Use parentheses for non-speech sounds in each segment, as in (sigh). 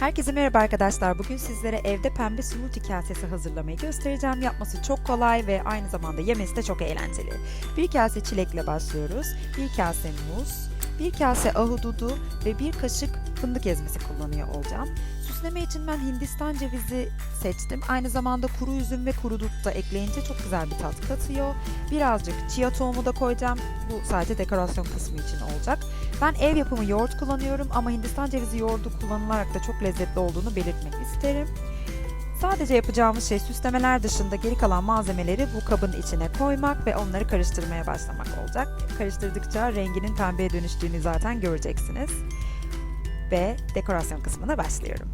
Herkese merhaba arkadaşlar. Bugün sizlere evde pembe smoothie kasesi hazırlamayı göstereceğim. Yapması çok kolay ve aynı zamanda yemesi de çok eğlenceli. Bir kase çilekle başlıyoruz. Bir kase muz, bir kase ahududu ve bir kaşık fındık ezmesi kullanıyor olacağım. Süsleme için ben Hindistan cevizi seçtim. Aynı zamanda kuru üzüm ve kuru dut da ekleyince çok güzel bir tat katıyor. Birazcık chia tohumu da koyacağım. Bu sadece dekorasyon kısmı için olacak. Ben ev yapımı yoğurt kullanıyorum ama Hindistan cevizi yoğurdu kullanılarak da çok lezzetli olduğunu belirtmek isterim. Sadece yapacağımız şey süslemeler dışında geri kalan malzemeleri bu kabın içine koymak ve onları karıştırmaya başlamak olacak. Karıştırdıkça renginin pembeye dönüştüğünü zaten göreceksiniz. Ve dekorasyon kısmına başlıyorum.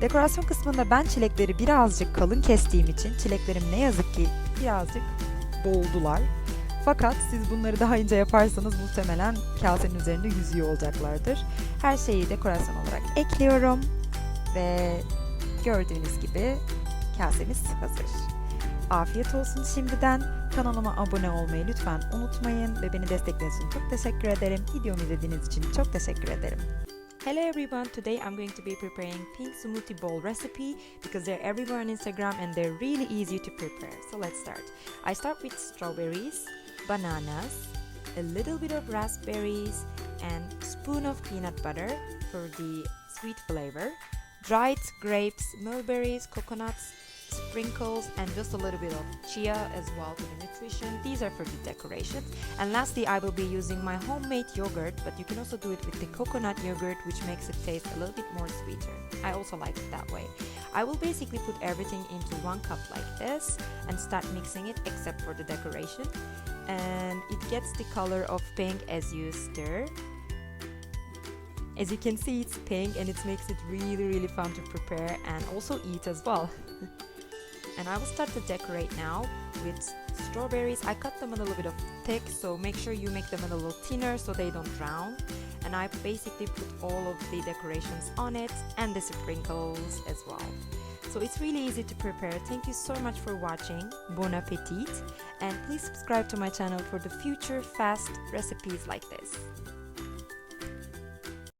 Dekorasyon kısmında ben çilekleri birazcık kalın kestiğim için çileklerim ne yazık ki birazcık doldular. Fakat siz bunları daha ince yaparsanız muhtemelen kasenin üzerinde yüzüyor olacaklardır. Her şeyi dekorasyon olarak ekliyorum ve gördüğünüz gibi kasemiz hazır. Afiyet olsun şimdiden. Kanalıma abone olmayı lütfen unutmayın ve beni desteklediğiniz için çok teşekkür ederim. Videomu izlediğiniz için çok teşekkür ederim. Hello everyone, today I'm going to be preparing pink smoothie bowl recipe because they're everywhere on Instagram and they're really easy to prepare. So let's start. I start with strawberries, bananas, a little bit of raspberries and spoon of peanut butter for the sweet flavor, dried grapes, mulberries, coconuts, sprinkles and just a little bit of chia as well for the nutrition. These are for the decoration. And lastly, I will be using my homemade yogurt, but you can also do it with the coconut yogurt, which makes it taste a little bit more sweeter. I also like it that way. I will basically put everything into one cup like this and start mixing it except for the decoration. And it gets the color of pink as you stir. As you can see, it's pink and it makes it really, really fun to prepare and also eat as well. (laughs) and I will start to decorate now with strawberries. I cut them a little bit of thick, so make sure you make them a little thinner so they don't drown. And I basically put all of the decorations on it and the sprinkles as well. So it's really easy to prepare. Thank you so much for watching. Bon appetit! And please subscribe to my channel for the future fast recipes like this.